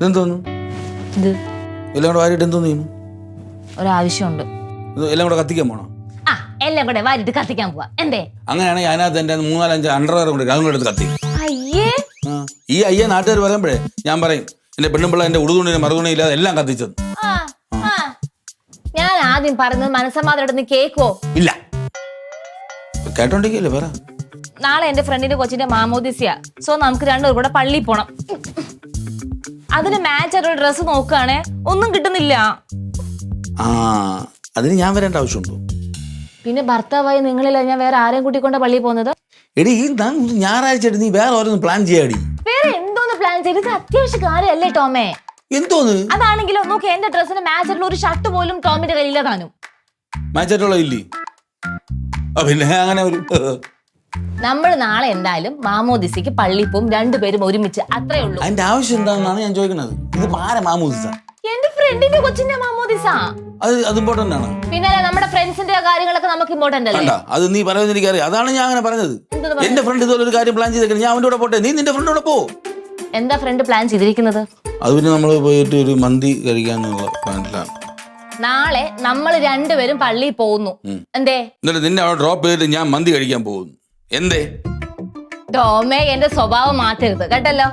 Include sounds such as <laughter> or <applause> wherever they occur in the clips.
ഇതെന്തോന്നു? ഇത്. എല്ലാം കൂടെ വാരിയിട്ട് എന്തോന്നു ചെയ്യുന്നു? ഒരാവശ്യമുണ്ട്. ഇത് എല്ലാം കൂടെ കത്തിക്കാൻ പോണോ? ആ എല്ലാം കൂടെ വാരിട്ട് കത്തിക്കാൻ പോവാ. എന്തേ? അങ്ങനെയാണെങ്കിൽ അതിനകത്ത് മൂന്നാലഞ്ച് അണ്ടർവെയർ കൊണ്ട് അതും കൂടെ എടുത്ത് കത്തി. അയ്യേ. ആ. ഈ അയ്യ നാട്ടുകാർ പറയുമ്പോഴേ ഞാൻ പറയും എന്റെ പെണ്ണുമ്പിള്ള എന്റെ ഉടുതുണിയും മറുതുണി ഇല്ലാതെ എല്ലാം കത്തിച്ചത് ആ, ആ. ഞാൻ ആദ്യം പറഞ്ഞത് മനസ്സമാതോടെ നീ കേക്കോ ഇല്ല. കേട്ടോണ്ടിരിക്കല്ലേ പറ നാളെ എന്റെ ഫ്രണ്ടിന്റെ കൊച്ചിന്റെ മാമോദിസിയ. സോ നമുക്ക് രണ്ടുപേർ കൂടെ പള്ളിയിൽ പോണം. അതിന് മാച്ച് ആയിട്ടുള്ള ഡ്രസ്സ് നോക്കുകയാണെ ഒന്നും കിട്ടുന്നില്ല. ആ അതിന് ഞാൻ വരേണ്ട ആവശ്യമുണ്ടോ? പിന്നെ ഭർത്താവായി നിങ്ങളില്ല ഞാൻ വേറെ ആരെയും കൂട്ടിക്കൊണ്ട പള്ളിയിൽ പോകുന്നത്? എടി ഈ ഞായറാഴ്ച നീ വേറെ ഓരോന്ന് പ്ലാൻ ചെയ്യാടി. വേറെ എന്തോന്ന് പ്ലാൻ ചെയ്ത് ഇത് അത്യാവശ്യ കാര്യമല്ലേ ടോമേ? എന്തോന്ന്? അതാണെങ്കിലും നോക്ക് എന്റെ ഡ്രസ്സിന് മാച്ച് ആയിട്ടുള്ള ഒരു ഷർട്ട് പോലും ടോമിന്റെ കയ്യിലില്ല താനും മാച്ചായിട്ടുള്ള ഇല്ലേ? പിന്നെ അങ്ങനെ ഒരു നമ്മൾ നാളെ എന്തായാലും മാമോദിസിക്ക് പള്ളിപ്പും പോവും രണ്ടുപേരും ഒരുമിച്ച്. അത്രേ ഉള്ളൂ. അതിന്റെ ആവശ്യം എന്താണെന്നാണ് ഞാൻ ചോദിക്കുന്നത്. ഇത് ആരെ മാമോദിസ എന്റെ ഫ്രണ്ടിന്റെ കൊച്ചിന്റെ മാമോദിസ അത് അത് ഇമ്പോർട്ടന്റ് ആണ്. പിന്നെ നമ്മുടെ ഫ്രണ്ട്സിന്റെ കാര്യങ്ങളൊക്കെ നമുക്ക് ഇമ്പോർട്ടന്റ് അല്ലേ? കണ്ട? അത് നീ പറയുന്നത് എനിക്കറിയാം. അതാണ് ഞാൻ അങ്ങനെ പറഞ്ഞത്. എന്തെന്ന് എന്റെ ഫ്രണ്ട് ഇതുപോലെ ഒരു കാര്യം പ്ലാൻ ചെയ്തേക്കണം. ഞാൻ അവന്റെ കൂടെ പോട്ടെ. നീ നിന്റെ ഫ്രണ്ടോടെ പോ. എന്താ ഫ്രണ്ട് പ്ലാൻ ചെയ്തിരിക്കുന്നത്? അത് പിന്നെ നമ്മൾ പോയിട്ട് ഒരു മന്തി കഴിക്കാന്നുള്ള പ്ലാനിലാണ്. നാളെ നമ്മൾ രണ്ടുപേരും പള്ളിയിൽ പോകുന്നു. എന്തേ? എന്നിട്ട് നിന്നെ അവിടെ ഡ്രോപ്പ് ചെയ്തിട്ട് ഞാൻ മന്തി കഴിക്കാൻ പോകുന്നു. എന്തേ? ടോമേ എന്റെ സ്വഭാവം മാറ്റരുത്. കേട്ടല്ലോ?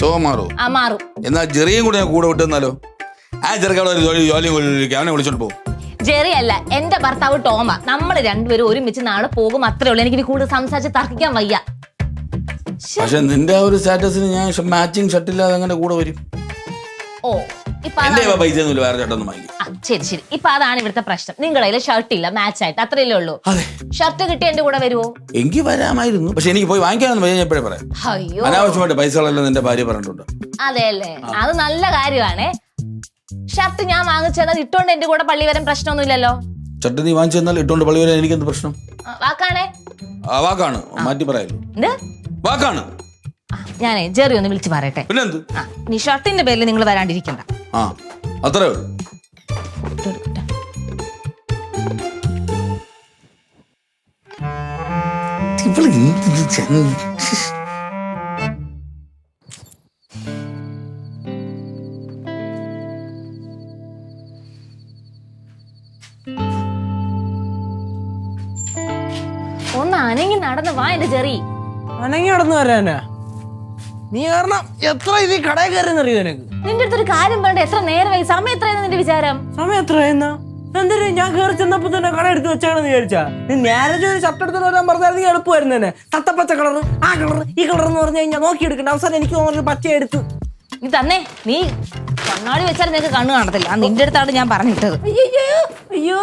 സോമാറോ ആ മാറും. എന്നാ ജെറിയും കൂടെ ഞാൻ കൂടെ വിട്ടെന്നാലോ? ആ ചെറുക്കവിടെ ഒരു ജോലി ജോലിയും കൊള്ളിരിക്കും അവനെ വിളിച്ചോണ്ട് പോകും ജെറി അല്ല എന്റെ ഭർത്താവ് ടോമ. നമ്മൾ രണ്ടുപേരും ഒരുമിച്ച് നാളെ പോകും അത്രേ ഉള്ളൂ. എനിക്ക് കൂടുതൽ സംസാരിച്ച് തർക്കിക്കാൻ വയ്യ. പക്ഷെ നിന്റെ ആ ഒരു സ്റ്റാറ്റസിന് ഞാൻ മാച്ചിങ് ഷർട്ടില്ലാതെ അങ്ങനെ കൂടെ വരും? ഓ. ഇപ്പൊ എന്റെ അതാണ്. പൈസ ഒന്നുമില്ല വേറെ ഷർട്ടൊന്നും വാങ്ങിക്കും. ആ, ശരി ശരി. ഇപ്പൊ അതാണ് ഇവിടുത്തെ പ്രശ്നം. നിങ്ങളുടെ കയ്യിൽ ഷർട്ട് ഇല്ല മാച്ച് ആയിട്ട്. അത്രയല്ലേ ഉള്ളൂ. അതെ. ഷർട്ട് കിട്ടി എന്റെ കൂടെ വരുവോ? എങ്കിൽ വരാമായിരുന്നു. പക്ഷെ എനിക്ക് പോയി ഞാൻ എപ്പോഴേ പറയാം. അയ്യോ. അനാവശ്യമായിട്ട് പൈസകളെല്ലാം നിന്റെ ഭാര്യ പറഞ്ഞിട്ടുണ്ട്. അതെ അല്ലേ? അത് നല്ല കാര്യമാണേ. ഷർട്ട് ഞാൻ വാങ്ങിച്ചത് ഇട്ടോണ്ട് എന്റെ കൂടെ പള്ളി വരാൻ പ്രശ്നമൊന്നുമില്ലല്ലോ. ഷർട്ട് നീ വാങ്ങിച്ചു തന്നാൽ ഇട്ടുകൊണ്ട് പള്ളി വരാൻ എനിക്കെന്ത് പ്രശ്നം? ആ, വാക്കാണേ. ആ വാക്കാണ്. മാറ്റി പറയാലോ എന്ത്? വാക്കാണ്. ഞാനേ ജെറി ഒന്ന് വിളിച്ച് പറയട്ടെ. പിന്നെന്ത്? ആ നീ ഷർട്ടിന്റെ പേരിൽ നിങ്ങൾ വരാണ്ടിരിക്കണ്ട. ആ അത്രേ ഉള്ളൂ. ഇവൾ ഒന്ന് അനങ്ങി നടന്ന് വാ എന്റെ ജെറി അനങ്ങി നടന്നു വരാനാ? നീ കാരണം എത്ര ഇത് കടയിൽ കടയിൽ കയറിയെന്നറിയോ നിനക്ക്? നിന്റെ അടുത്തൊരു കാര്യം പറഞ്ഞ എത്ര നേരമായി? സമയം എത്രയെന്ന് നിന്റെ വിചാരം? സമയം എത്രയെന്നാ എന്തിനാ ഞാൻ കയറി ചെന്നപ്പോ തന്നെ കട എടുത്ത് വെച്ചാണെന്ന് വിചാരിച്ചാ? നീ നേരെ ഒരു ഷർട്ട് എടുത്ത് വരാൻ പറഞ്ഞാൽ എളുപ്പമായിരുന്നു തന്നെ. തത്തപ്പച്ച കളർ ആ കളർ ഈ കളർ എന്ന് പറഞ്ഞു കഴിഞ്ഞാൽ നോക്കി എടുക്കണ്ട അവസാനം എനിക്ക് തോന്നുന്നു പച്ച എടുത്തു. നീ തന്നെ. നീ കണ്ണാടി വെച്ചാൽ നിനക്ക് കണ്ണു കാണത്തില്ല. നിന്റെ അടുത്താണ് ഞാൻ പറഞ്ഞിട്ടത്. അയ്യോ അയ്യോ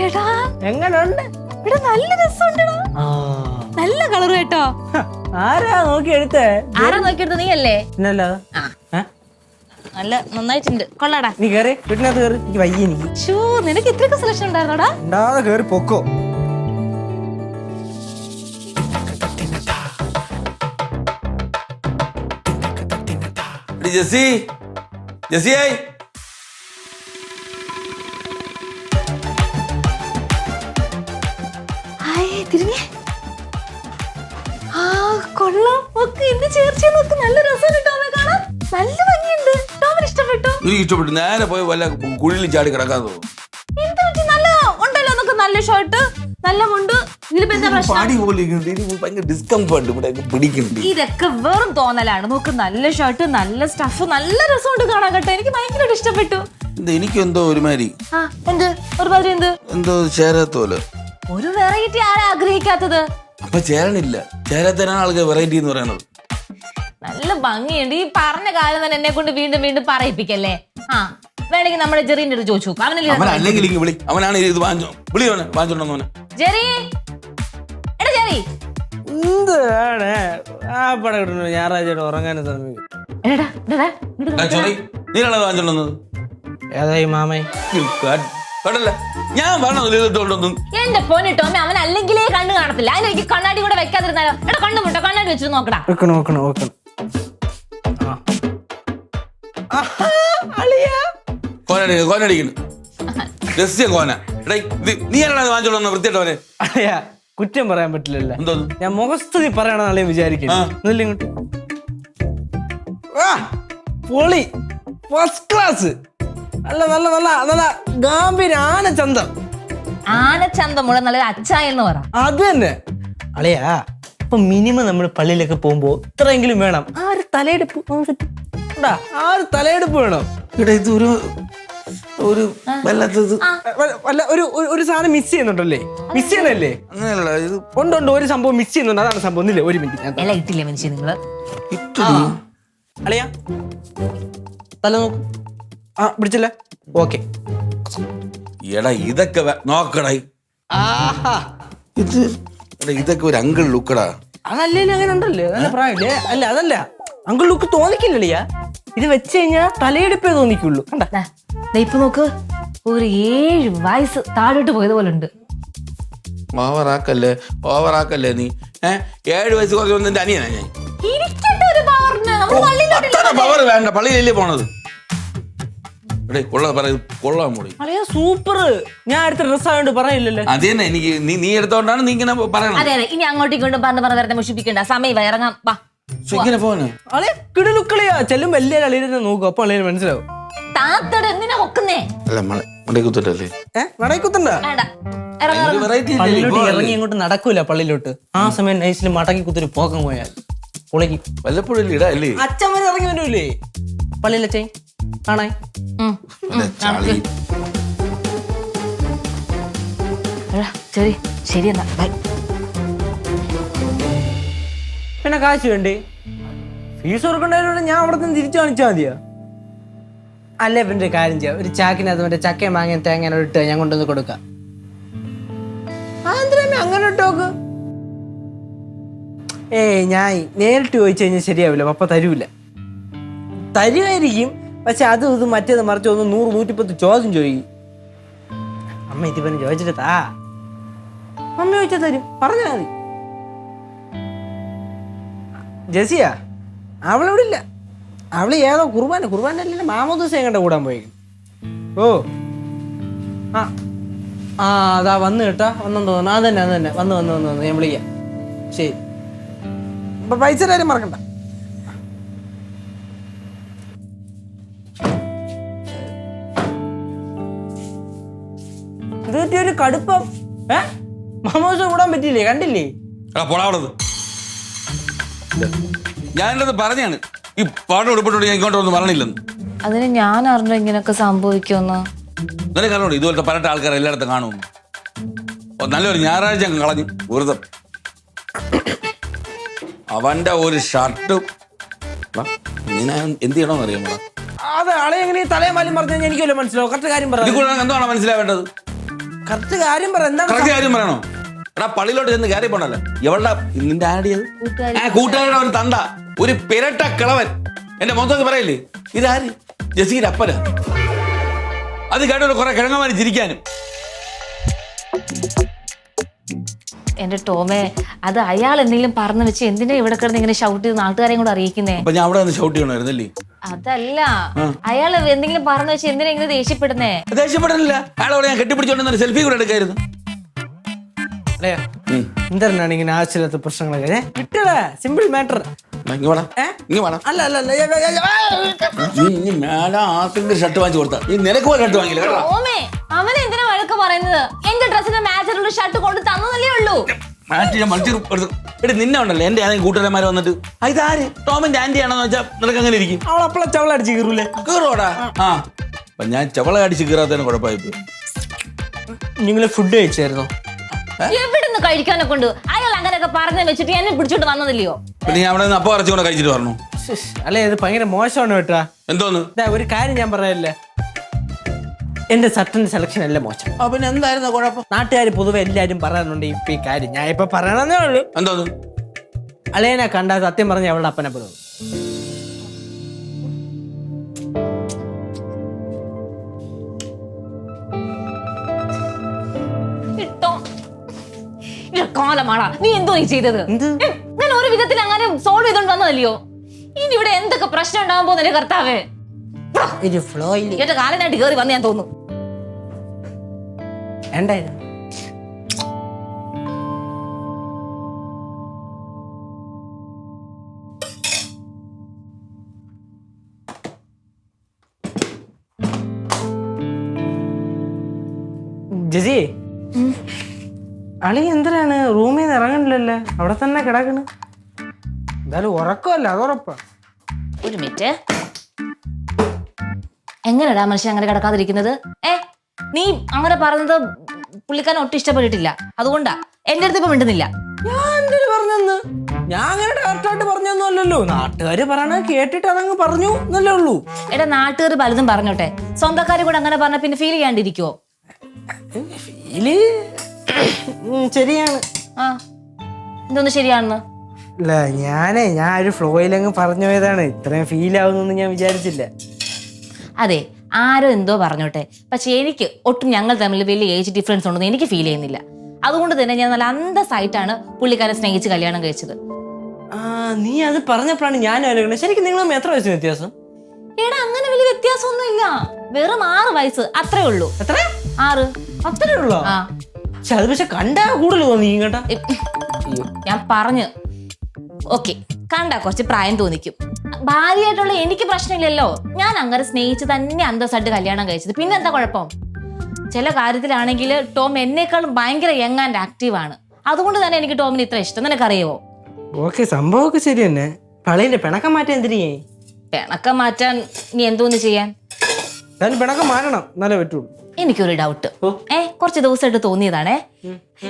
എടാ. എങ്ങനെയുണ്ട് ഇവിടെ നല്ല രസമുണ്ടടാ. ആ. നല്ല കളർ കേട്ടോ. ആരാ നോക്കി എടുത്തേ? ആരാ നോക്കിയെടുത്ത് നീ അല്ലേ പിന്നല്ല. നല്ല നന്നായിട്ടുണ്ട്. കൊള്ളാടാ. നീ കേറി. വീട്ടിനകത്ത് കയറി എനിക്ക് വയ്യ എനിക്ക്. ഷൂ നിനക്ക് ഇത്രയൊക്കെ സെലക്ഷൻ ഉണ്ടായിരുന്നോടാ? ഉണ്ടാതെ പൊക്കോ. എടി ജെസ്സി. എനിക്ക് ഇഷ്ടപ്പെട്ടു. നേരെ പോയി വല്ല കുഴിയിൽ ചാടി കിടക്കാൻ തോന്നും. നല്ല ഉണ്ടല്ലോ നമുക്ക് നല്ല ഷർട്ട് നല്ല മുണ്ട്. ഇതിലിപ്പോ എന്താ പ്രശ്നം? പാടി പോലെ ഇരിക്കുന്നുണ്ട്. എനിക്ക് ഭയങ്കര ഡിസ്കംഫർട്ട് ഇവിടെ പിടിക്കുന്നുണ്ട് ഇതൊക്കെ വെറും തോന്നലാണ്. നോക്ക് നല്ല ഷർട്ട് നല്ല സ്റ്റഫ് നല്ല രസമുണ്ട് കാണാൻ കേട്ടോ. എനിക്ക് ഭയങ്കരമായിട്ട് ഇഷ്ടപ്പെട്ടു. ഇത് എനിക്കെന്തോ ഒരുമാതിരി. ആ എന്ത്? ഒരുമാതിരി എന്ത്? എന്തോ ചേരാത്തോൽ ഒരു വെറൈറ്റി ആരാ ആഗ്രഹിക്കാത്തത്? അപ്പൊ ചേരണില്ല. ചേരാത്തനാണ് ആൾക്ക് വെറൈറ്റി എന്ന് പറയുന്നത്. നല്ല ഭംഗിയുണ്ട്. ഈ പറഞ്ഞ കാര്യം തന്നെ എന്നെ കൊണ്ട് വീണ്ടും വീണ്ടും പറയിപ്പിക്കല്ലേ? ആ വേണമെങ്കിൽ നമ്മുടെ ജെറിന്റെ അടുത്ത് ചോദിച്ചു നോക്കാം. അവനല്ലേ അവൻ അല്ലെങ്കിൽ ഇങ്ങ് വിളി. അവനാണ് ഇത് വാങ്ങിച്ചോ. വിളി അവനെ വാങ്ങിച്ചോണ്ടെന്ന് ജെറി! എടാ ജെറി! എന്താണ്? ആ പടം കിട്ടുന്നു ഞായറാഴ്ച ഉറങ്ങാനും ശ്രമിക്കും എടാ എടാ, ഇങ്ങോട്ട് ആ, ചോറി. നീനാണ് വാങ്ങിച്ചോണ്ടെന്നത് ഏതായി മാമേ? കേട്ടല്ല ഞാൻ പറഞ്ഞത് ഇട്ടോണ്ടൊന്നും എന്റെ പൊന്നെ ടോമി അവൻ അല്ലെങ്കിലേ കണ്ണ് കാണത്തില്ല. അതിനെനിക്ക് കണ്ണാടി കൂടെ വെക്കാതിരുന്നാലോ? എടാ കണ്ണു മുട്ടോ കണ്ണാടി വെച്ചിട്ട് നോക്കടാ. വെക്കണം വെക്കണം വെക്കണം? കോനടി കോനടിക്കുന്നു. <laughs> രസ്യം കോന. എടേ ഇത് നീ ആരാണ് വാങ്ങിച്ചോണ്ടെന്ന് വൃത്തിയിട്ടവനെ അളിയാ കുറ്റം പറയാൻ പറ്റില്ലല്ലോ. എന്തോന്ന്? ഞാൻ മുഖസ്തുതി പറയണമെന്ന് അളിയൻ വിചാരിക്കുന്നു. ഒന്നുമില്ല ഇങ്ങോട്ട്. ആ, പൊളി. ഫസ്റ്റ് ക്ലാസ് നല്ല നല്ല നല്ല നല്ല ഗാംഭീര ആനച്ചന്തം. ആനച്ചന്തമുള്ള നല്ലൊരു അച്ചായ എന്ന് പറ. അത് തന്നെ. അളിയാ ഇപ്പൊ മിനിമം നമ്മൾ പള്ളിയിലൊക്കെ പോകുമ്പോ ഇത്രയെങ്കിലും വേണം. ആ ഒരു തലയെടുപ്പ്. ആ ഒരു തലയെടുപ്പ് വേണം. ഇവിടെ ഇത് ഒരു ഒരു വല്ലാത്തത്. വല്ല- ഒരു ഒരു- സാധനം മിസ് ചെയ്യുന്നുണ്ടല്ലേ? മിസ് ചെയ്യുന്നല്ലേ അങ്ങനെയല്ല ഇത് ഉണ്ട് ഉണ്ട്. ഒരു സംഭവം മിസ് ചെയ്യുന്നുണ്ട്. അതാണ് സംഭവം. ഒന്നില്ലേ ഒരു മിനിറ്റ് ഞാൻ ഇല ഇട്ടില്ലേ മനുഷ്യ നിങ്ങൾ? ആ. അളിയാ. തല നോക്കൂ. ആ പിടിച്ചില്ല? ഓക്കെ. എടാ ഇതൊക്കെ നോക്കടാ. ഇത് എടാ ഇതൊക്കെ ഒരു അങ്കിൾ ലുക്കടാ. അതല്ലേ അങ്ങനെ ഉണ്ടല്ലേ? നല്ല അല്ല അതല്ല. അങ്കിൾ ലുക്ക് തോന്നിക്കില്ലളിയാ. ഇത് വെച്ച് കഴിഞ്ഞാ തലയെടുപ്പേ തോന്നിക്കുള്ളൂ. കണ്ട? ദാ, ദാ ഇപ്പൊ നോക്ക്. ഒരു ഏഴ് വയസ്സ് താഴോട്ട് പോയത് പോലെ ഉണ്ട്. ഓവറാക്കല്ലേ ഓവറാക്കല്ലേ നീ? ഏ ഏഴ് വയസ്സ് കുറച്ച് വന്ന് അനിയനാ ഞാൻ. അത്ര പവർ വേണ്ട. പള്ളിയിലല്ലേ പോണത്? സൂപ്പർ ഞാൻ അടുത്ത ഡ്രസ് ആയതുകൊണ്ട് പറയില്ലല്ലോ. അത് തന്നെ എനിക്ക് നീ നീ എടുത്തോണ്ടാണ് നീ ഇങ്ങനെ പറയണം അതെ അതെ. ഇനി അങ്ങോട്ടും ഇങ്ങോട്ടും പറഞ്ഞ് പറഞ്ഞ് വെറുതെ മുഷിപ്പിക്കണ്ട. സമയം ഇറങ്ങാം. വാ. ഇങ്ങനെ പോവാന്? അളിയ കിടലുക്കളിയാ. ചെല്ലും വലിയ അളിയനെ നോക്കും. അപ്പൊ അളിയന് മനസ്സിലാവും. താത്തട എന്തിനാ ഒക്കുന്നേ അല്ല മള മണ്ടേ കുത്തിട്ടല്ലേ ഏ നടക്കുത്തണ്ട വേണ്ട ഇറങ്ങാം വെറൈറ്റി പള്ളിയിലോട്ട് ഇറങ്ങി ഇങ്ങോട്ട് നടക്കൂല പള്ളിയിലോട്ട്. ആ സമയം നൈസിൽ മടക്കി കുത്തിരി പോക്കം പോയാൽ. പുളകി വല്ലപ്പോഴും ഇടാ അല്ലേ അച്ഛൻ വരെ ഇറങ്ങി വരൂലേ പള്ളിയിലച്ചേ. എടാ, ശരി ശരി എന്നാ ബൈ. പിന്നെ കാശ് വേണ്ടേ? ഫീസ് കൊടുക്കേണ്ടവരോട് ഞാൻ അവിടെ നിന്ന് തിരിച്ചു കാണിച്ചാൽ മതിയോ? അല്ലേ പിന്നെ ഒരു കാര്യം ചെയ്യാം. ഒരു ചാക്കിനകത്ത് മറ്റേ ചക്കയും മാങ്ങയും തേങ്ങ ഇട്ട് ഞാൻ കൊണ്ടുവന്ന് കൊടുക്കാം. അങ്ങനെ ഇട്ടോക്ക് ഏയ് ഞാൻ നേരിട്ട് ചോദിച്ചു കഴിഞ്ഞാൽ ശരിയാവില്ല. പപ്പ തരൂല. തരുമായിരിക്കും. പക്ഷെ അത് ഇത് മറ്റേത് മറിച്ച് ഒന്ന് നൂറ് നൂറ്റിപ്പത്ത് ചോദ്യം ചോദിക്കും. അമ്മ ഇതിപ്പോ ചോദിച്ചിട്ട് താ. അമ്മ ചോദിച്ചാൽ തരും. പറഞ്ഞാൽ മതി. ജസിയ അവളിവിടെ ഇല്ല അവൾ ഏതോ കുർബാന കുർബാന അല്ലേ മാമോദൂസം കണ്ട കൂടാൻ പോയി ഓ. ആ. ആ അതാ വന്ന് കേട്ടാ. വന്നെന്ന് തോന്നുന്നു. അത് തന്നെ അത് തന്നെ. വന്ന് വന്ന് വന്ന് വന്ന്. ഞാൻ വിളിക്കാം. ശരി. അപ്പൊ പൈസ കാര്യം മറക്കണ്ട. ഒരു കടുപ്പം. ഏ? മാമോദൂസം കൂടാൻ പറ്റിയില്ലേ? കണ്ടില്ലേ? പോടാ ഞാൻ പറഞ്ഞാണ്. ഈ പാട്ട് ഉടുപ്പിട്ടോട് ഞാൻ ഇങ്ങോട്ടൊന്നും പറഞ്ഞില്ലെന്ന്. അതിന് ഞാൻ അറിഞ്ഞു ഇങ്ങനെയൊക്കെ സംഭവിക്കുമെന്ന്? നിനക്ക് അറിയണോ ഇതുപോലത്തെ പരട്ട ആൾക്കാർ എല്ലായിടത്തും കാണുമെന്ന്. ഓ, നല്ലൊരു ഞായറാഴ്ച അങ്ങ് കളഞ്ഞു വെറുതെ. അവന്റെ ഒരു ഷർട്ട്. എന്ത് ചെയ്യണമെന്ന് അറിയാമോ? അത് ആളെ എങ്ങനെ തലയും മാലും പറഞ്ഞു കഴിഞ്ഞാൽ എനിക്കല്ലോ മനസ്സിലാവും കറക്റ്റ് കാര്യം പറ. ഇതിൽ കൂടെ എന്താണ് മനസ്സിലാവേണ്ടത്? കറക്റ്റ് കാര്യം പറ. എന്താണ് കറക്റ്റ് കാര്യം പറയണോ? എടാ പള്ളിയിലോട്ട് ചെന്ന് കയറി പോണല്ലോ. എവളുടെ നിന്റെ ആടിയത് അത്? ആ കൂട്ടുകാരുടെ ഒരു തണ്ട. ഒരു പിരട്ട കിളവൻ. എന്റെ മൊത്തത്തിൽ പറയില്ലേ? ഇതാര്? ജസീന്റെ അപ്പന. അത് കേട്ടോ കുറെ കിഴങ്ങമാര് ചിരിക്കാനും. എന്റെ ടോമേ അത് അയാൾ എന്തെങ്കിലും പറഞ്ഞു വെച്ച് എന്തിനാ ഇവിടെ കിടന്ന് ഇങ്ങനെ ഷൗട്ട് ചെയ്ത് നാട്ടുകാരെയും കൂടെ അറിയിക്കുന്നേ? അപ്പൊ ഞാൻ അവിടെ നിന്ന് ഷൗട്ട് ചെയ്യണമായിരുന്നല്ലേ? അതല്ല. അയാൾ എന്തെങ്കിലും പറഞ്ഞു വെച്ച് എന്തിനാ ഇങ്ങനെ ദേഷ്യപ്പെടുന്നേ? ദേഷ്യപ്പെടുന്നില്ല അയാളോട് ഞാൻ കെട്ടിപ്പിടിച്ചോണ്ടെന്ന് സെൽഫി കൂടെ എടുക്കായിരുന്നു. അല്ലേ? എന്താണ് ഇങ്ങനെ ആവശ്യമില്ലാത്ത പ്രശ്നങ്ങളൊക്കെ? വിട്ടടാ സിമ്പിൾ മാറ്റർ അല്ല അല്ല ഷർട്ട് വാങ്ങിച്ചു കൊടുത്താ. നീ നിനക്ക് പോലെ ഷർട്ട് വാങ്ങിയില്ല കേട്ടോ. അവൻ എന്തിനാ വഴക്ക് പറയുന്നത്? എന്റെ ഡ്രസ്സിന് മാച്ചുള്ള ഷർട്ട് കൊണ്ട് തന്നതല്ലേ ഉള്ളൂ. മാറ്റി ഞാൻ മറിച്ച് എടി നിന്നെ ഉണ്ടല്ലോ എന്റെ കൂട്ടുകാരന്മാർ വന്നിട്ട്. "ആ, ഇതാര്? ടോമിന്റെ ആന്റി ആണെന്ന് വെച്ചാൽ നിനക്ക് അങ്ങനെ ഇരിക്കും. അവൾ അപ്പള ചവള അടിച്ച് കീറൂലേ? കീറോടാ. ആ. അപ്പൊ ഞാൻ ചവള അടിച്ച് കീറാത്തതിന് കുഴപ്പമായി നിങ്ങൾ നിങ്ങൾ ഫുഡ് കഴിച്ചായിരുന്നോ? എവിടുന്ന് കഴിക്കാനെ കൊണ്ട്? അയാൾ അങ്ങനെയൊക്കെ പറഞ്ഞു വെച്ചിട്ട് എന്നെ പിടിച്ചോണ്ട് വന്നതില്ലയോ? പിന്നെ ഞാൻ അവിടെ നിന്ന് അപ്പം കൊണ്ട് കഴിച്ചിട്ട് പറഞ്ഞു അല്ലേ ഇത് ഭയങ്കര മോശമാണ് കേട്ടാ. എന്തോന്ന്? ഒരു കാര്യം ഞാൻ പറയല്ലേ എന്റെ സർട്ടിന്റെ സെലക്ഷൻ അല്ല മോശം? ആ പിന്നെ എന്തായിരുന്നു കുഴപ്പം? നാട്ടുകാർ പൊതുവെ എല്ലാരും പറയാനുണ്ട് ഇപ്പൊ ഈ കാര്യം. ഞാൻ ഇപ്പൊ പറയണമെന്നേ ഉള്ളൂ. എന്തോന്ന്? അളയനെ കണ്ടാൽ സത്യം പറഞ്ഞ അവളുടെ അപ്പനെ പോലെ. മാളാ. നീ എന്തോ നീ ചെയ്തത്? ഞാൻ ഒരു വിധത്തിൽ അങ്ങനെ സോൾവ് ചെയ്തോണ്ട് വന്നതല്ലയോ? ഇനി ഇവിടെ എന്തൊക്കെ പ്രശ്നം ഉണ്ടാവാൻ പോകുന്ന കർത്താവേ? കാലനായിട്ട് ഫ്ലോയിൽ കയറി വന്ന് ഞാൻ തോന്നുന്നു. വേണ്ടായിരുന്നു ജസി അളി എന്തിനാണ് റൂമിൽ നിന്ന് ഇറങ്ങണില്ലല്ലേ? അവിടെ തന്നെ കിടക്കണ്. എന്തായാലും ഉറക്കമല്ല അത് ഉറപ്പാ. ഒരു മിനിറ്റ്. എങ്ങനെടാ മനുഷ്യൻ അങ്ങനെ കിടക്കാതിരിക്കുന്നത്? ഏ നീ അങ്ങനെ പറഞ്ഞത് പുള്ളിക്കാരൻ ഒട്ടും ഇഷ്ടപ്പെട്ടിട്ടില്ല. അതുകൊണ്ടാ എന്റെ അടുത്ത് ഇപ്പൊ മിണ്ടുന്നില്ല. ഞാൻ എന്തിനു പറഞ്ഞെന്ന്? ഞാൻ അങ്ങനെ ഡയറക്റ്റായിട്ട് പറഞ്ഞൊന്നും അല്ലല്ലോ നാട്ടുകാര് പറയണ കേട്ടിട്ട് അതങ്ങ് പറഞ്ഞു എന്നല്ലേ ഉള്ളൂ. എടാ നാട്ടുകാർ പലതും പറഞ്ഞോട്ടെ. സ്വന്തക്കാരും കൂടെ അങ്ങനെ പറഞ്ഞ പിന്നെ ഫീൽ ചെയ്യാണ്ടിരിക്കുവോ? ഫീൽ ശരിയാണ്. ആ. ഇതൊന്ന് ശരിയാണെന്ന്? ഇല്ല ഞാനേ ഞാൻ ഒരു ഫ്ലോയിലങ്ങ് പറഞ്ഞു പോയതാണ്. ഇത്രയും ഫീൽ ആവുന്നൊന്നും ഞാൻ വിചാരിച്ചില്ല. അതെ ആരോ എന്തോ പറഞ്ഞോട്ടെ. പക്ഷെ എനിക്ക് ഒട്ടും ഞങ്ങൾ തമ്മിൽ വലിയ ഏജ് ഡിഫറൻസ് ഉണ്ടെന്ന് എനിക്ക് ഫീൽ ചെയ്യുന്നില്ല. അതുകൊണ്ട് തന്നെ ഞാൻ നല്ല അന്തസ്സായിട്ടാണ് പുള്ളിക്കാരെ സ്നേഹിച്ച് കല്യാണം കഴിച്ചത്. ആ നീ അത് പറഞ്ഞപ്പോഴാണ് ഞാൻ ആലോചിക്കണത് ശരിക്കും നിങ്ങളും എത്ര വയസ്സിന് വ്യത്യാസം? എടാ അങ്ങനെ വലിയ വ്യത്യാസമൊന്നുമില്ല. വെറും ആറ് വയസ്സ് അത്രേ ഉള്ളൂ. എത്ര? ആറ്. അത്രേ ഉള്ളോ? ആ. പക്ഷെ അത് പക്ഷെ കണ്ടാ കൂടുതൽ തോന്നി കേട്ടാ. ഞാൻ പറഞ്ഞു. ഓക്കെ കണ്ട കുറച്ച് പ്രായം തോന്നിക്കും. ഭാര്യയായിട്ടുള്ള എനിക്ക് പ്രശ്നമില്ലല്ലോ. ഞാൻ അങ്ങനെ സ്നേഹിച്ച് തന്നെ അന്തസ്സായിട്ട് കല്യാണം കഴിച്ചത്. പിന്നെ എന്താ കുഴപ്പം? ചില കാര്യത്തിലാണെങ്കിൽ ടോം എന്നേക്കാളും ഭയങ്കര യങ് ആൻഡ് ആക്റ്റീവ് ആണ്. അതുകൊണ്ട് തന്നെ എനിക്ക് ടോമിന് ഇത്ര ഇഷ്ടം. നിനക്കറിയുമോ ഓക്കെ സംഭവമൊക്കെ ശരി തന്നെ. പളയിന്റെ പിണക്കം മാറ്റാൻ എന്തിനേ പിണക്കം മാറ്റാൻ നീ എന്തോന്ന് ചെയ്യാൻ? ഞാൻ പിണക്കം മാറ്റണം. എന്നാലേ പറ്റുള്ളൂ. എനിക്കൊരു ഡൗട്ട്. ഏ കുറച്ച് ദിവസമായിട്ട് തോന്നിയതാണേ.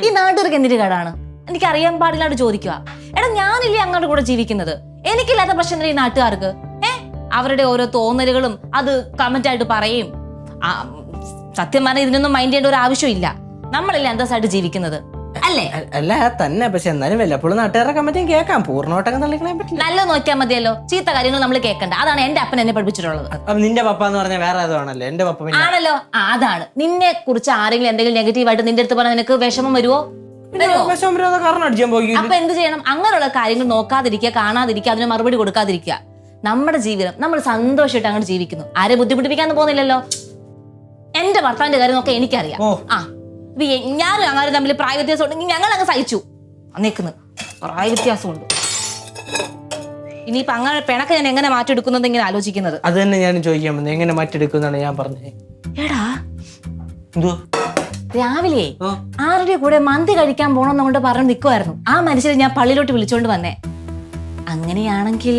ഈ നാട്ടുകാർക്ക് എന്തിന്റെ കടാണ്? എനിക്ക് അറിയാൻ പാടില്ലാണ്ട് ചോദിക്കുക. എടാ ഞാനില്ലേ അങ്ങോട്ട് കൂടെ ജീവിക്കുന്നത്? എനിക്കില്ലാത്ത പ്രശ്നം ഈ നാട്ടുകാർക്ക്? ഏ അവരുടെ ഓരോ തോന്നലുകളും അത് കമന്റ് ആയിട്ട് പറയും. സത്യം പറഞ്ഞാൽ ഇതിനൊന്നും മൈൻഡ് ചെയ്യേണ്ട ഒരു ആവശ്യമില്ല നമ്മളല്ലേ അന്തസ്സായിട്ട് ജീവിക്കുന്നത്? അല്ലേ? അല്ല തന്നെ. പക്ഷെ എന്നാലും വല്ലപ്പോഴും നാട്ടുകാരുടെ കമ്പറ്റിയും കേൾക്കാം. പൂർണോട്ടൊക്കെ തള്ളിക്കളയാൻ പറ്റില്ല. നല്ല നോക്കിയാൽ മതിയല്ലോ. ചീത്ത കാര്യങ്ങൾ നമ്മൾ കേൾക്കണ്ട. അതാണ് എന്റെ അപ്പൻ എന്നെ പഠിപ്പിച്ചിട്ടുള്ളത്. അപ്പൊ നിന്റെ പപ്പ എന്ന് പറഞ്ഞാൽ വേറെ ഏതോ ആണല്ലോ. എന്റെ പപ്പ പിന്നെ ആണല്ലോ. ആ, അതാണ്. നിന്നെ കുറിച്ച് ആരെങ്കിലും എന്തെങ്കിലും നെഗറ്റീവ് ആയിട്ട് നിന്റെ അടുത്ത് പറഞ്ഞാൽ നിനക്ക് വിഷമം വരുമോ വരുമോ വിഷം വരാതെ കാരണം അടിച്ചാൻ പോയി അപ്പൊ എന്ത് ചെയ്യണം? അങ്ങനെയുള്ള കാര്യങ്ങൾ നോക്കാതിരിക്കുക കാണാതിരിക്കുക അതിന് മറുപടി കൊടുക്കാതിരിക്കുക. നമ്മുടെ ജീവിതം നമ്മൾ സന്തോഷമായിട്ട് അങ്ങോട്ട് ജീവിക്കുന്നു. ആരെ ബുദ്ധിമുട്ടിപ്പിക്കാൻ പോകുന്നില്ലല്ലോ. എന്റെ ഭർത്താവിന്റെ കാര്യം നോക്കാൻ എനിക്കറിയാം. ഓ. ആ. ഇപ്പൊ എ- ഞാനും തമ്മിൽ പ്രായ വ്യത്യാസം ഉണ്ടെങ്കിൽ ഞങ്ങൾ അങ്ങ് സഹിച്ചു. നിൽക്കുന്നു പ്രായ വ്യത്യാസമുണ്ട്. ഇനിയിപ്പൊ അങ്ങനെ പിണക്ക് ഞാൻ എങ്ങനെ മാറ്റിയെടുക്കുന്നത് ഇങ്ങനെ ആലോചിക്കുന്നത്? അത് തന്നെ ഞാൻ ചോദിക്കാൻ വന്നത് എങ്ങനെ മാറ്റിയെടുക്കുന്നാണ് ഞാൻ പറഞ്ഞത് എടാ. എന്തോ രാവിലെ ആരുടെ കൂടെ മന്തി കഴിക്കാൻ പോണെന്ന് കൊണ്ട് പറഞ്ഞു നിൽക്കുമായിരുന്നു ആ മനുഷ്യരെ ഞാൻ പള്ളിയിലോട്ട് വിളിച്ചോണ്ട് വന്നേ. അങ്ങനെയാണെങ്കിൽ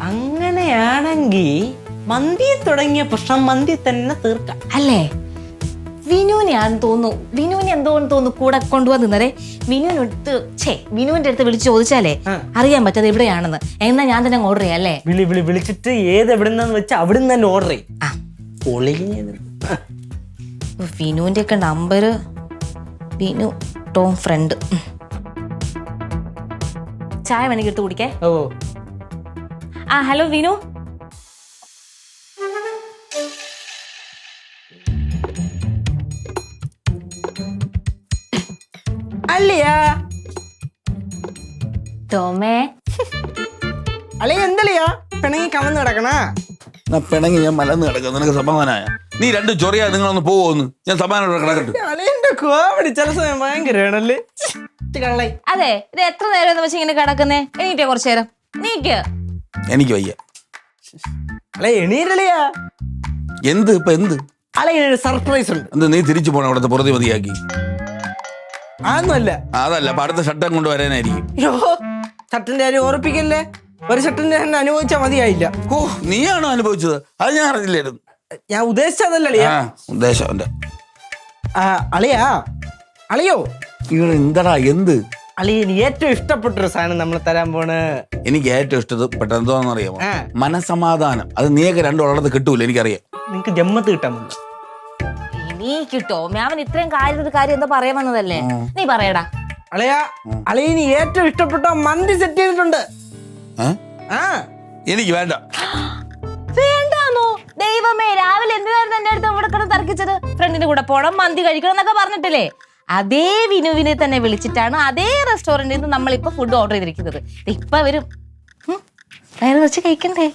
അങ്ങനെയാണെങ്കിൽ മന്തി തുടങ്ങിയ പ്രശ്നം മന്തി തന്നെ തീർക്കാം. അല്ലേ? വിനുവിനെയാണെന്ന് തോന്നുന്നു. വിനുവിനെ എന്തോന്ന് തോന്നുന്നു? കൂടെ കൊണ്ടുവന്ന് നിന്നരെ വിനുവിനടുത്ത് ഛേ വിനുവിന്റെ അടുത്ത് വിളിച്ച് ചോദിച്ചാലേ. അറിയാൻ പറ്റാതെ എവിടെയാണെന്ന്. എന്നാ ഞാൻ തന്നെ ഓർഡർ ചെയ്യാം അല്ലേ? വിളി വിളി വിളിച്ചിട്ട് ഏത് എവിടുന്നെന്ന് വെച്ചാൽ നിന്ന് തന്നെ ഓർഡർ ചെയ്യും. ആ. പൊളിഞ്ഞത് വിനുവിന്റെ ഒക്കെ നമ്പർ വിനു ടോം ഫ്രണ്ട്. ചായ വേണമെങ്കിൽ എടുത്ത് കുടിക്കേ. ഓ. ആ ഹലോ വിനു. അല്ലയാ ടോമേ അളിയ എന്തളിയാ? പിണങ്ങി കമന്ന് കിടക്കണ. ഞാൻ പിണങ്ങി ഞാൻ മലന്ന് കിടക്കുന്നു. നിനക്ക് സമാധാനായ? നീ രണ്ട് ചൊറിയാ നിങ്ങളൊന്ന് പോവോന്ന് ഞാൻ സമാധാനം കിടക്കട്ടെ. അളിയന്റെ കോമഡി ചില സമയം ഭയങ്കരമാണല്ലേ. അതെ ഇത് എത്ര നേരം എന്ന് വെച്ച് ഇങ്ങനെ കിടക്കുന്നേ? എണീറ്റേ കുറച്ചു നേരം. നീക്ക് എനിക്ക് വയ്യ. അളെ എണീരളിയാ. എന്ത് ഇപ്പൊ എന്ത്? അളിയൊരു സർപ്രൈസ് ഉണ്ട്. എന്ത് നീ തിരിച്ചു പോണ അവിടുത്തെ പുറത്ത് മതിയാക്കി അതൊന്നുമല്ല ആ, അതല്ല അപ്പൊ അടുത്ത ഷട്ടം കൊണ്ടുവരാനായിരിക്കും അയ്യോ ഷർട്ടിന്റെ കാര്യം ഓർപ്പിക്കല്ലേ? ഒരു ഷട്ടിന്റെ തന്നെ അനുഭവിച്ചാൽ മതിയായില്ല. ഓ നീയാണോ അനുഭവിച്ചത്? അത് ഞാൻ അറിഞ്ഞില്ലായിരുന്നു ഞാൻ ഉദ്ദേശിച്ചതല്ല അളിയ. ആ ഉദ്ദേശം അവന്റെ. അളിയാ അളിയോ. ഇവിടെ എന്താടാ എന്ത്? അളിയന് ഏറ്റവും ഇഷ്ടപ്പെട്ടൊരു സാധനം നമ്മൾ തരാൻ പോണ്. എനിക്ക് ഏറ്റവും ഇഷ്ടപ്പെട്ട എന്തോന്ന് അറിയാമോ? ആ. മനസമാധാനം. അത് നീയൊക്കെ രണ്ടു രണ്ടുള്ളത് കിട്ടൂല എനിക്കറിയാം. നിങ്ങക്ക് ജമ്മത്ത് കിട്ടാൻ പോകുന്നു. നീക്ക് കിട്ടോ? മാമൻ ഇത്രയും കാര്യം കാര്യം എന്താ പറയാൻ വന്നതല്ലേ? നീ പറയടാ. അളയ അളയിന് ഏറ്റവും ഇഷ്ടപ്പെട്ട മന്തി സെറ്റ് ചെയ്തിട്ടുണ്ട്. ആ? എനിക്ക് വേണ്ട. വേണ്ടാന്നോ? ദൈവമേ രാവിലെ എന്തിനായിരുന്നു എന്റെ അടുത്ത് ഇവിടെ കിടന്ന് തർക്കിച്ചത്? ഫ്രണ്ടിന്റെ കൂടെ പോണം മന്തി കഴിക്കണം എന്നൊക്കെ പറഞ്ഞിട്ടില്ലേ? അതേ വിനുവിനെ തന്നെ വിളിച്ചിട്ടാണ് അതേ റെസ്റ്റോറന്റിൽ നിന്ന് നമ്മൾ ഇപ്പൊ ഫുഡ് ഓർഡർ ചെയ്തിരിക്കുന്നത്. ദേ ഇപ്പൊ വരും വയറ് വെച്ച് കഴിക്കണ്ടേ?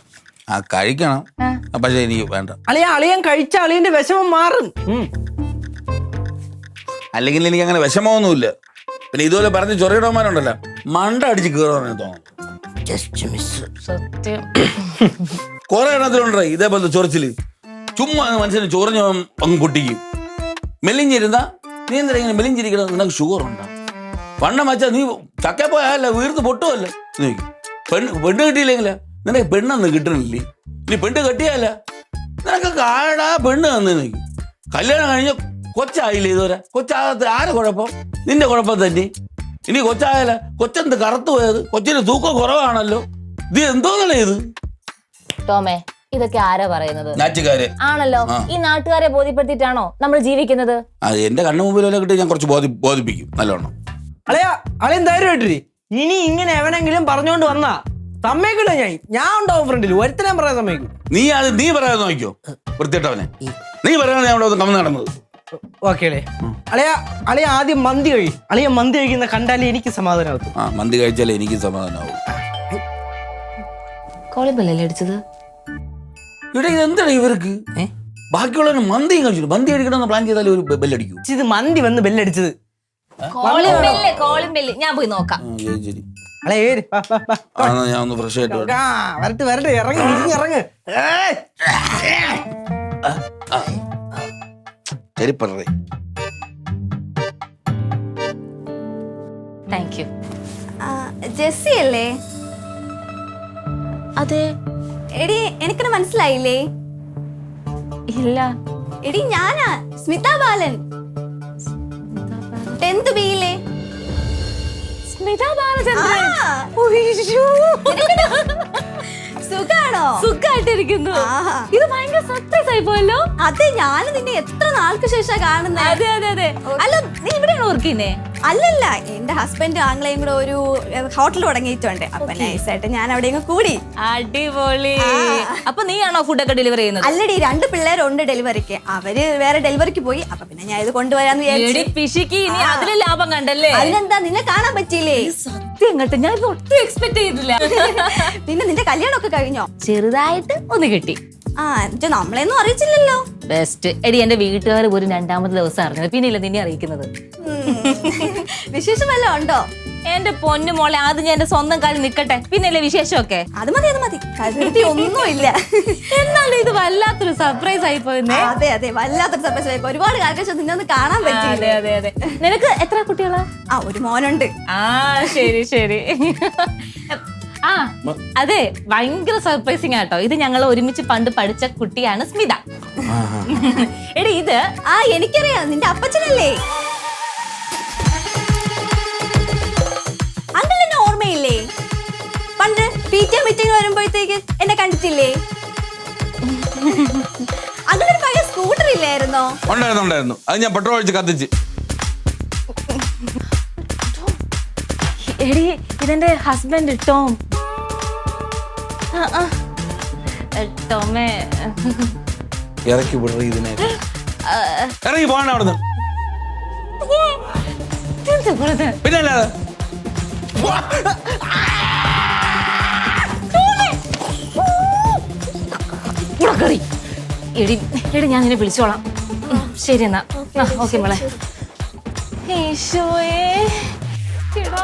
ആ കഴിക്കണം. പക്ഷെ എനിക്ക് വേണ്ട. അളിയ അളിയൻ കഴിച്ച അളിയന്റെ വിഷമം മാറും. അല്ലെങ്കിൽ എനിക്ക് അങ്ങനെ വിഷമമൊന്നുമില്ല. പിന്നെ ഇതുപോലെ പറഞ്ഞ് ചൊറിയിടന്മാരുണ്ടല്ലോ മണ്ട അടിച്ച് കയറുവാൻ തോന്നുന്നു ജസ്റ്റ് മിസ് സത്യം. കുറെ എണ്ണത്തിലുണ്ടേ ഇതേപോലത്തെ ചൊറിച്ചിൽ. ചുമ്മാ മനുഷ്യന് ചൊറിഞ്ഞ അങ്ങ് പൊട്ടിക്കും. മെലിഞ്ഞിരുന്ന നീ എന്താ ഇങ്ങനെ മെലിഞ്ഞിരിക്കണം നിനക്ക് ഷുഗർ ഉണ്ടോ? വണ്ണം വെച്ചാൽ നീ ചക്ക പോയല്ല വീർത്ത് പൊട്ടുമല്ല നീ പെണ്ണ് പെണ്ണ് കിട്ടിയില്ലെങ്കിൽ നിനക്ക് പെണ്ണൊന്നും കിട്ടണില്ലേ? നീ പെണ്ണ് കെട്ടിയല്ല നിനക്ക് കാടാ പെണ്ണ് തന്നു നിനക്ക് കല്യാണം കഴിഞ്ഞ കൊച്ചായില്ലേ ഇതുവരെ? കൊച്ചാകത്ത് ആരെ കുഴപ്പം? നിന്റെ കുഴപ്പം തന്നെ. ഇനി കൊച്ചായാല? കൊച്ചെന്ത് കറുത്തു പോയത്? കൊച്ചിന് തൂക്കം കുറവാണല്ലോ. ഇത് എന്തോന്നല്ലേ ഇത്? ടോമേ ഇതൊക്കെ ആരാ പറയുന്നത്? നാച്ചുകാര് ആണല്ലോ. ഈ നാട്ടുകാരെ ബോധ്യപ്പെടുത്തിയിട്ടാണോ നമ്മൾ ജീവിക്കുന്നത്? അത് എന്റെ കണ്ണു മുമ്പിൽ കിട്ടി ഞാൻ കുറച്ച് ബോധി ബോധിപ്പിക്കും. നല്ലോണം. അളയാ അളയും ധൈര്യമായിട്ടിരി. ഇനി ഇങ്ങനെ എവനെങ്കിലും പറഞ്ഞോണ്ട് വന്നാ സമ്മതിക്കില്ല ഞാൻ. ഞാൻ ഉണ്ടാവും ഫ്രണ്ടിൽ ഒരുത്തനെ പറയാൻ സമ്മതിക്കും. നീ അത് നീ പറയാതെ നോക്കിയോ വൃത്തിയിട്ടവനെ നീ പറയാതെ ഞാൻ അവിടെ കമ്മ നടന്നത്. ഓക്കെ അല്ലേ? അളിയ അളയ ആദ്യം മന്തി കഴി. അളിയ മന്തി കഴിക്കുന്ന കണ്ടാലേ എനിക്ക് സമാധാനമാകും ആ മന്തി കഴിച്ചാലേ എനിക്ക് സമാധാനമാവും കോളിബല്ലേ അടിച്ചത്? ഇവിടെ എന്താണ് ഇവർക്ക്? ഏ? ബാക്കിയുള്ളവന് മന്തിയും കഴിച്ചു മന്തി അടിക്കണമെന്ന് പ്ലാൻ ചെയ്താൽ ഒരു ബെല്ലടിക്കും ബെല്ലടിക്കൂ. ഇത് മന്തി വന്ന് ബെല്ലടിച്ചത്. കോളിംബെല്ല് കോളിംബെല്ല് ഞാൻ പോയി നോക്കാം. ശരി. ശരി ഏര് വാ, വാ, വാ. ആ, ഞാൻ ഒന്ന് ഫ്രഷ് ആയിട്ട് വരാം. ആ, വരട്ടെ വരട്ടെ. ഇറങ്ങി ഇറങ്ങ്. ഏയ്. ശരി പറയേ താങ്ക് യു ആ, ജെസ്സി അല്ലേ? അതെ. എടി എനിക്കിനെ മനസ്സിലായില്ലേ? ഇല്ല. എടി ഞാനാ സ്മിതാ ബാലൻ. ടെൻത്ത് ബിയിലെ സ്മിത ബാലചന്ദ്രൻ <laughs> സുഖാണോ? സുഖമായിട്ടിരിക്കുന്നു ആഹാ. ഇത് ഭയങ്കര സർപ്രൈസ് ആയി പോയല്ലോ അതെ ഞാൻ നിന്നെ എത്ര നാൾക്ക് ശേഷം കാണുന്നത് അതെ അതെ അതെ. അല്ല നീ ഇവിടെയാണ് വർക്ക് ചെയ്യുന്നേ അല്ലല്ല എന്റെ ഹസ്ബൻഡ് ആംഗ്ലയും കൂടെ ഒരു ഹോട്ടൽ തുടങ്ങിയിട്ടുണ്ട്. അപ്പൊ നൈസായിട്ട് ഞാൻ അവിടെ കൂടി. അടിപൊളി. അപ്പൊ നീയാണോ ഒക്കെ ഡെലിവറി ചെയ്യുന്നത്? അല്ലടി രണ്ട് പിള്ളേരുണ്ട് ഡെലിവറിക്ക് അവർ വേറെ ഡെലിവറിക്ക് പോയി. അപ്പൊ പിന്നെ ഞാൻ ഇത് കൊണ്ടുവരാന്ന് വിചാരിച്ചു. പിശിക്ക് നീ അതിൽ ലാഭം കണ്ടല്ലേ? അതിനെന്താ നിന്നെ കാണാൻ പറ്റിയില്ലേ? സത്യം കേട്ടോ ഞാൻ ഒട്ടും എക്സ്പെക്ട് ചെയ്തില്ല. <laughs> പിന്നെ നിന്റെ കല്യാണമൊക്കെ കഴിഞ്ഞോ? ചെറുതായിട്ട് ഒന്ന് കിട്ടി. ആ എന്നിട്ട് നമ്മളെയൊന്നും അറിയിച്ചില്ലല്ലോ. ബെസ്റ്റ് എടി എന്റെ വീട്ടുകാർ ഒരു രണ്ടാമത്തെ ദിവസം അറിഞ്ഞത്. പിന്നെ ഇല്ല നിന്നെ അറിയിക്കുന്നത്? വിശേഷമല്ല വിശേഷം വല്ലതും ഉണ്ടോ? എന്റെ പൊന്നു മോളെ ആദ്യം ഞാൻ എന്റെ സ്വന്തം കാലിൽ നിക്കട്ടെ പിന്നല്ലേ വിശേഷമൊക്കെ? അത് മതി അത് മതി. ഒന്നും ഇല്ല എന്നാലും ഇത് വല്ലാത്തൊരു സർപ്രൈസ് ആയി പോയിരുന്നേ അതെ അതെ. വല്ലാത്തൊരു സർപ്രൈസ് ആയി ഒരുപാട് കാലത്തിന് നിന്നെ ഒന്ന് കാണാൻ അതെ അതെ അതെ. നിനക്ക് എത്ര കുട്ടികളാ? ആ ഒരു മോനുണ്ട്. ആ ശരി ശരി. ആ അതെ ഭയങ്കര സർപ്രൈസിങ് ആട്ടോ. ഇത് ഞങ്ങൾ ഒരുമിച്ച് പണ്ട് പഠിച്ച കുട്ടിയാണ് സ്മിത. എടി ഇത് ആ എനിക്കറിയാം നിന്റെ അപ്പച്ചനല്ലേ? അങ്കിൾ എന്നെ ഓർമ്മയില്ലേ? പണ്ട് പി ടി മീറ്റിംഗ് വരുമ്പോഴത്തേക്ക് എന്നെ കണ്ടിട്ടില്ലേ? അങ്കിൾ ഒരു പഴയ സ്കൂട്ടർ ഇല്ലായിരുന്നോ? ഉണ്ടായിരുന്നു ഉണ്ടായിരുന്നു. അത് ഞാൻ പെട്രോൾ ഒഴിച്ച് കത്തിച്ച്. എടി ഇതെന്റെ ഹസ്ബൻഡ് ടോം. ടോമേ. ഇറക്കി വിടറി ഇതിനെ. ഇറങ്ങി പോകണ അവിടുന്ന്? പിന്നെ അല്ലാതെ. ഇവിടെ കേറി. എടി എടി ഞാൻ നിന്നെ വിളിച്ചോളാം. ശരി എന്നാ. ഓക്കെ മോളെ. ഈശോയേ. എടാ.